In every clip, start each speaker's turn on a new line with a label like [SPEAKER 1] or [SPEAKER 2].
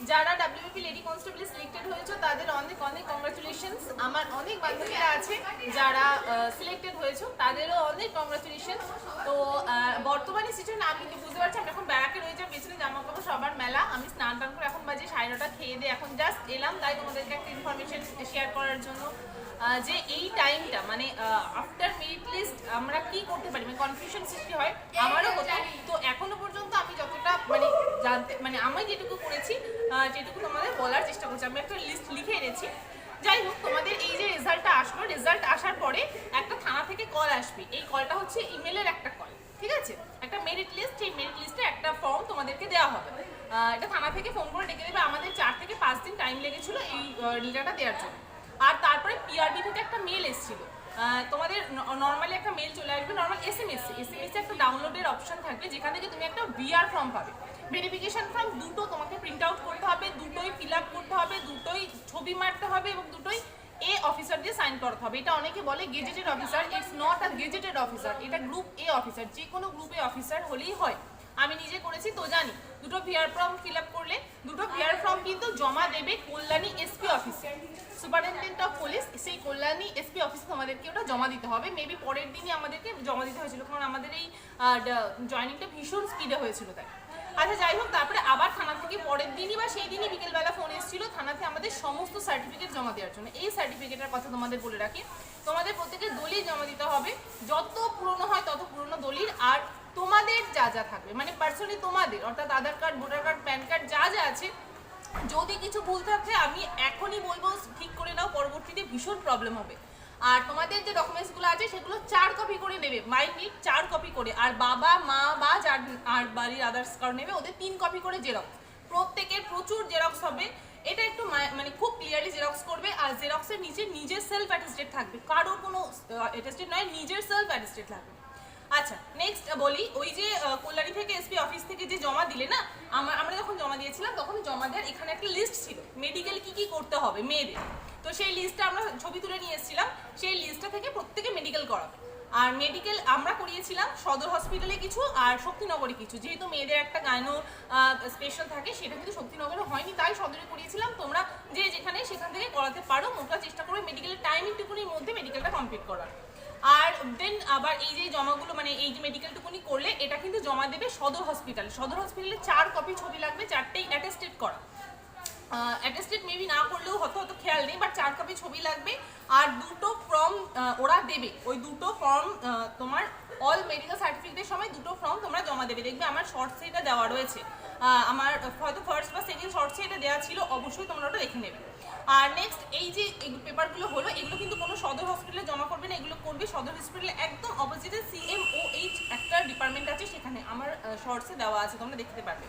[SPEAKER 1] যারা WP lady constable selected হয়েছে, তাদের অনেক অনেক কংগ্রাচুলেশনস আমার অনেক বান্ধবীরা আছে যারা সিলেক্টেড হয়েছে, তাদেরও অনেক কংগ্রাচুলেশন তো বর্তমানে সিচুয়েশন আমি কিন্তু বুঝতে পারছি? আমি এখন ব্যারাকে রয়েছে পেছনে জামা কাপড় সবার মেলা। আমি স্নান টান করে এখন বাজে সাড়ে নটা, খেয়ে দিয়ে এখন জাস্ট এলাম। তাই তোমাদেরকে একটা ইনফরমেশন শেয়ার করার জন্য যে এই টাইমটা মানে আফটার মেরিট লিস্ট আমরা কি করতে পারি? মানে কনফিউশন সৃষ্টি হয়, আমারও হতো। তো এখনও পর্যন্ত আমি যতটা জানতে মানে আমি যেটুকু করেছি যেটুকু তোমাদের বলার চেষ্টা করছি, আমি একটা লিস্ট লিখে এনেছি। যাই হোক, তোমাদের এই যে রেজাল্টটা আসলো রেজাল্ট আসার পরে একটা থানা থেকে কল আসবে। এই কলটা হচ্ছে ইমেলের একটা কল ঠিক আছে? একটা মেরিট লিস্ট সেই মেরিট লিস্টে একটা ফর্ম তোমাদেরকে দেওয়া হবে। এটা থানা থেকে ফোন করে ডেকে দেবে। আমাদের চার থেকে পাঁচ দিন টাইম লেগেছিল এই রিটাটা দেওয়ার জন্য। আর তারপরে পিআরবি থেকে একটা মেল এসেছিল। তোমাদের নর্মালি একটা মেল চলে আসবে normal S M S S M S একটা ডাউনলোডের অপশন থাকবে, যেখান থেকে তুমি একটা ভিআর ফর্ম পাবে। ভেরিফিকেশন ফর্ম দুটো তোমাকে প্রিন্ট আউট করতে হবে, দুটোই ফিল আপ করতে হবে, দুটোই ছবি মারতে হবে এবং দুটোই এ অফিসার দিয়ে সাইন করতে হবে। এটা অনেকে বলে gazetted officer it's not a gazetted officer এটা গ্রুপ এ অফিসার যে কোনো গ্রুপ অফিসার হলেই হয়। আমি নিজে করেছি, তো জানি। দুটো ভিআর ফর্ম ফিল আপ করলে, দুটো ভিআর ফর্ম কিন্তু জমা দেবে কল্যাণী এসপি অফিসে সুপারিনটেন্ডেন্ট অফ পুলিশ সেই কল্যাণী এসপি অফিসে তোমাদেরকে ওটা জমা দিতে হবে। মেবি পরের দিনই আমাদেরকে জমা দিতে হয়েছিল, কারণ আমাদের এই জয়নিংটা ভীষণ স্পিডে হয়েছিল তাই। আচ্ছা যাই হোক, তারপরে আবার থানা থেকে পরের দিনই বা সেই দিনই বিকেলবেলা ফোন এসেছিল থানাতে আমাদের সমস্ত সার্টিফিকেট জমা দেওয়ার জন্য। এই সার্টিফিকেটের কথা তোমাদের বলে রাখি। তোমাদের প্রত্যেকের দলিল জমা দিতে হবে। যত পুরনো হয় তত পুরনো দলিল আর তোমাদের যা যা থাকবে। মানে পার্সোনালি তোমাদের, অর্থাৎ Aadhaar card voter card PAN card যা যা আছে। যদি কিছু ভুল থাকে, আমি এখনই বলব, ঠিক করে নাও, পরবর্তীতে ভীষণ প্রবলেম হবে। আর তোমাদের যে ডকুমেন্টসগুলো আছে, সেগুলো চার কপি করে নেবে। মাই নিড চার কপি করে। আর বাবা, মা বা যার আর বাড়ির আদার্স কারণ নেবে, ওদের তিন কপি করে জেরক্স প্রত্যেকের প্রচুর জেরক্স হবে। এটা একটু মানে খুব ক্লিয়ারলি জেরক্স করবে। আর জেরক্সের নিচে নিজের সেলফ অ্যাটেস্টেড থাকবে। কারও কোনো অ্যাটেস্টেড নয়, নিজের সেলফ অ্যাটেস্টেড থাকবে। আচ্ছা নেক্সট বলি, ওই যে থেকে যে জমা দিলে না, আমরা যখন জমা দিয়েছিলাম, তখন জমা দেওয়ার এখানে একটা লিস্ট ছিল মেডিকেল কি কি করতে হবে মেয়েদের। তো সেই লিস্টটা আমরা ছবি তুলে নিয়ে এসেছিলাম, সেই লিস্টটা থেকে প্রত্যেকে মেডিকেল করাবে। আর মেডিকেল আমরা করিয়েছিলাম সদর হসপিটালে কিছু আর শক্তিনগরে কিছু। যেহেতু মেয়েদের একটা গায়নো স্পেশাল থাকে, সেটা কিন্তু শক্তিনগরে হয়নি, তাই সদরে করিয়েছিলাম। তোমরা যে যেখানে সেখান থেকে করাতে পারো, মোটা চেষ্টা করবে মেডিকেলের টাইম একটুকুনির মধ্যে মেডিকেলটা কমপ্লিট করার। আর দেন আবার এই যে জমাগুলো মানে এই যে মেডিকেলটুকুনি করলে, এটা কিন্তু জমা দেবে সদর হসপিটাল সদর হসপিটালে চার কপি ছবি লাগবে, চারটেই অ্যাটেস্টেড করা। অ্যাটেস্টেড মেবি না করলেও হয়তো হয়তো খেয়াল নেই বাট চার কপি ছবি লাগবে। আর দুটো ফর্ম ওরা দেবে। ওই দুটো ফর্ম তোমার অল মেডিকেল সার্টিফিকেটের সময় দুটো ফর্ম তোমরা জমা দেবে। দেখবে আমার শর্টসে এটা দেওয়া রয়েছে। আমার হয়তো ফার্স্ট বা সেকেন্ড শর্টসে এটা দেওয়া ছিল, অবশ্যই তোমরা ওটা দেখে নেবে। আর নেক্সট এই যে পেপারগুলো হলো, এগুলো কিন্তু কোনো সদর হসপিটালে জমা করবে না, এগুলো করবে সদর হসপিটালে একদম অপোজিটে সিএমওএইচ একটা ডিপার্টমেন্ট আছে সেখানে আমার শর্টসে দেওয়া আছে, তোমরা দেখতে পারবে।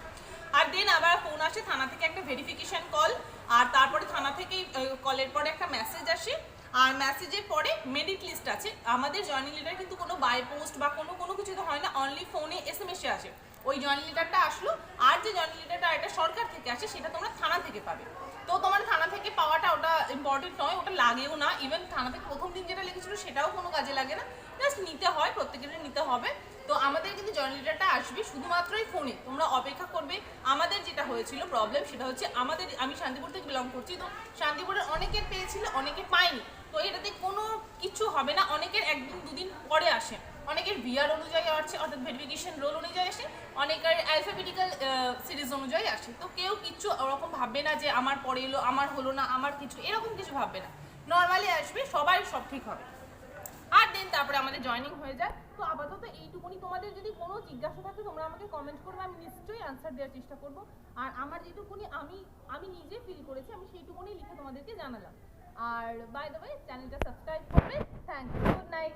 [SPEAKER 1] আর দেন আবার ফোন আসে, থানা থেকে একটা ভেরিফিকেশান কল আর তারপরে থানা থেকেই কলের পরে একটা মেসেজ আসে। আর মেসেজের পরে মেরিট লিস্ট আছে। আমাদের জয়নিং লিটার কিন্তু কোনো বাই পোস্ট বা কোনো কোনো কিছু তো হয় না অনলি ফোনে এস এম এসে আসে। ওই জয়নিং লিটারটা আসলো, আর যে জয়নিং লিটারটা এটা সরকার থেকে আসে, সেটা তোমরা থানা থেকে পাবে। তো তোমার থানা থেকে পাওয়াটা ওটা ইম্পর্টেন্ট নয়, ওটা লাগেও না। ইভেন থানা থেকে প্রথম দিন যেটা লিখেছিল সেটাও কোনো কাজে লাগে না। জাস্ট নিতে হয় প্রত্যেকের নিতে হবে। তো আমাদের কিন্তু জেনারেটরটা আসবে শুধুমাত্রই ফোনে তোমরা অপেক্ষা করবে। আমাদের যেটা হয়েছিল প্রবলেম সেটা হচ্ছে আমাদের, আমি শান্তিপুর থেকে বিলং করছি, তো শান্তিপুরের অনেকের পেয়েছিল, অনেকে পায়নি। তো এটাতে কিছু হবে না। অনেকের একদিন দুদিন পরে আসে। অনেকের বিয়ার অনুযায়ী আসছে অর্থাৎ ভেরিফিকেশন রোল অনুযায়ী আসে। অনেকের অ্যালফাবেটিক্যাল সিরিজ অনুযায়ী আসে। তো কেউ কিচ্ছু ওরকম ভাববে না যে আমার পরে এলো, আমার হলো না, আমার কিছু, এরকম কিছু ভাববে না। নর্মালি আসবে, সবাই সব ঠিক হবে। আর দেন তারপরে আমাদের জয়েনিং হয়ে যায়। তো আপাতত এইটুকুনি তোমাদের যদি কোনো জিজ্ঞাসা থাকে, তোমরা আমাকে কমেন্ট করবে। আমি নিশ্চয়ই অ্যান্সার দেওয়ার চেষ্টা করব। আর আমার যেটুকুনি আমি আমি নিজে ফিল করেছি, আমি সেইটুকুনি লিখে তোমাদেরকে জানালাম। আর বাই দ্য ওয়ে চ্যানেলটা সাবস্ক্রাইব করবে থ্যাংক ইউ গুড নাইট